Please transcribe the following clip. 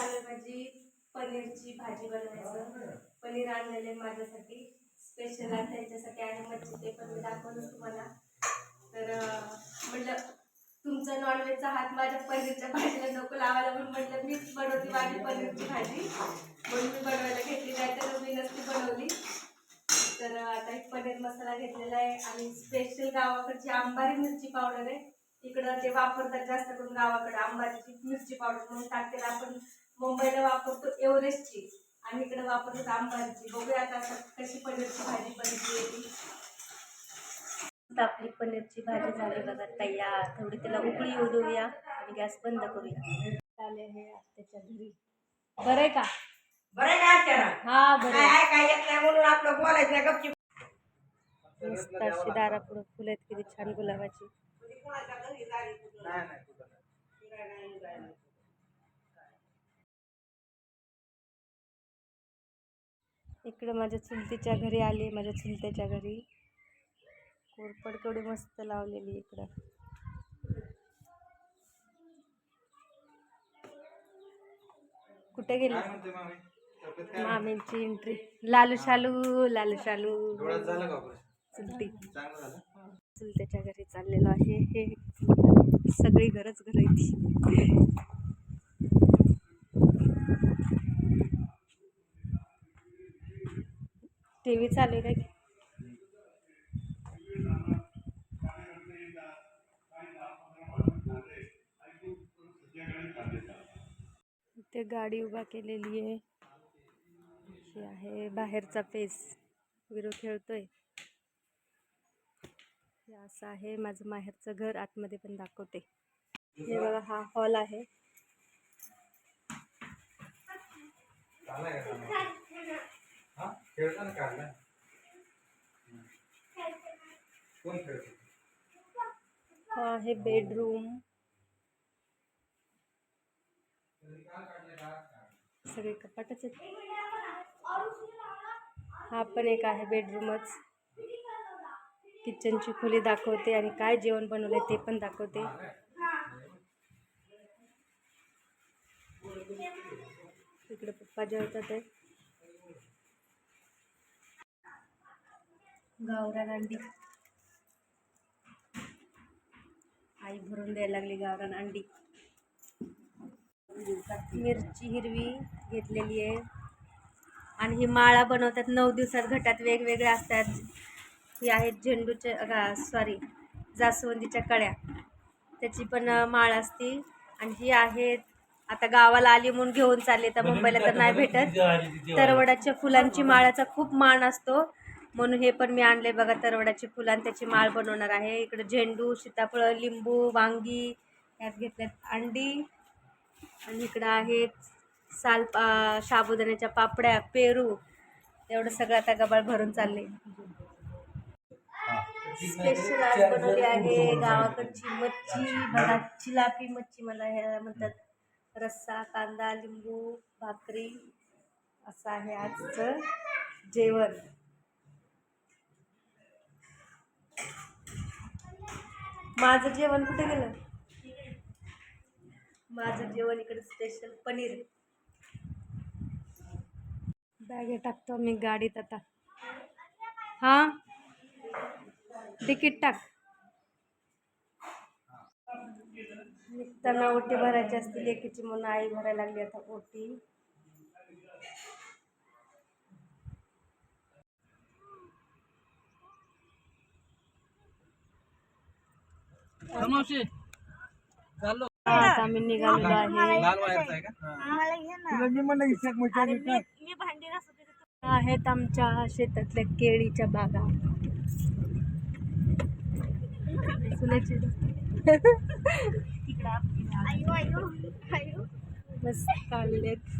चालू माझी पनीरची भाजी बनवायचं. पनीर आणलेले माझ्यासाठी स्पेशल आहे त्याच्यासाठी आणि मच्छी ते पण मी दाखवलं तुम्हाला. तर म्हटलं तुमचा नॉनव्हेजचा हात माझ्या पनीरच्या भाजीला नको लावायला म्हणून म्हटलं मीच बनवते माझी पनीरची भाजी. म्हणून मी बनवायला घेतली नाही तर मी नसती बनवली. तर आता एक पनीर मसाला घेतलेला आहे आणि स्पेशल गावाकडची आंबारी मिरची पावडर आहे. इकडं ते वापरतात जास्त करून गावाकडे आंबारीची मिरची पावडर म्हणून टाकते आपण मुंबईला वापरतो एव्हरेस्टची आणि इकडे वापरतात आंबारीची बघूया आता कशी पनीरची भाजी आता आपली पनीरची भाजी झाली बघा तयार. थोडी त्याला उकळी येऊ देऊया आणि गॅस बंद करूया. चालेल हे आत्याच्या घरी. बरं आहे का? बरं काय त्याला हा बरं काय आहे. आहे, काय येत नाही म्हणून आपलं बोलायचं नाही गपची मस्त अशी दारापुढं फुलं आहेत किती छान गुलाबाची. इकडं माझ्या चुलतीच्या घरी आली माझ्या चुलत्याच्या घरी. कोरपड केवढी मस्त लावलेली इकडं. कुठे गेली? मामींची एंट्री लालू शालू लालू शालू. चुलती. चुलत्याच्या घरी चाललेलो आहे. हे सगळी घरच. घर आहे ती टी व्ही चालू आहे काय? ते गाडी उभा केलेली आहे. ही आहे बाहेरचा फेस. विरो खेळतोय. हे असं आहे. माझं माहेरचं घर आतमध्ये पण दाखवते. हे बघा हा हॉल आहे. खेळताना काढला कोण खेळतो? हा आहे बेडरूम सगळे कपाटच आहेत. हा पण एक आहे बेडरूमच किचनची खोली दाखवते आणि काय जेवण बनवलंय ते पण दाखवते. इकडे पप्पा जेवतात आहे. गावरान अंडी आई भरून द्यायला लागली गावरान अंडी मिरची हिरवी घेतलेली आहे. आणि ही माळा बनवतात. नऊ दिवसात घटात वेगवेगळ्या असतात. ही आहेत झेंडूच्या सॉरी जास्वंदीच्या कळ्या. त्याची पण माळ असती. आणि ही आहेत आता गावाला आली म्हणून घेऊन चालले. तर मुंबईला तर नाही भेटत. तरवडाच्या फुलांची माळाचा खूप मान असतो. म्हणून हे पण मी आणले बघा तरवडाची फुलं आणि त्याची माळ बनवणार आहे. इकडं झेंडू सीताफळं लिंबू वांगी यात घेतल्यात. अंडी आणि इकडं आहेत साल साबुदाण्याच्या पापड्या पेरू. एवढं सगळं आता गबाळ भरून चालले स्पेशल आज बनवली आहे गावाकडची मच्छी बघा चिलापी मच्छी मला ह्याला म्हणतात. रस्सा कांदा लिंबू भाकरी असं आहे आजचं जेवण. माझं जेवण कुठे गेलं? माझं जेवण इकडे स्पेशल पनीर. बॅगे टाकतो मी गाडीत आता. हां? तिकीट टाक. निघताना ओटी भरायची असतील लेकीची म्हणून आई भरायला लागली आता ओटी मावशी चाललो आता आम्ही निघालेलो आहे लाल वायरचा आहे का तुला मी म्हणलं टाक आहेत आमच्या शेतातल्या केळीच्या बागा. सुनाची मस्त काढलेत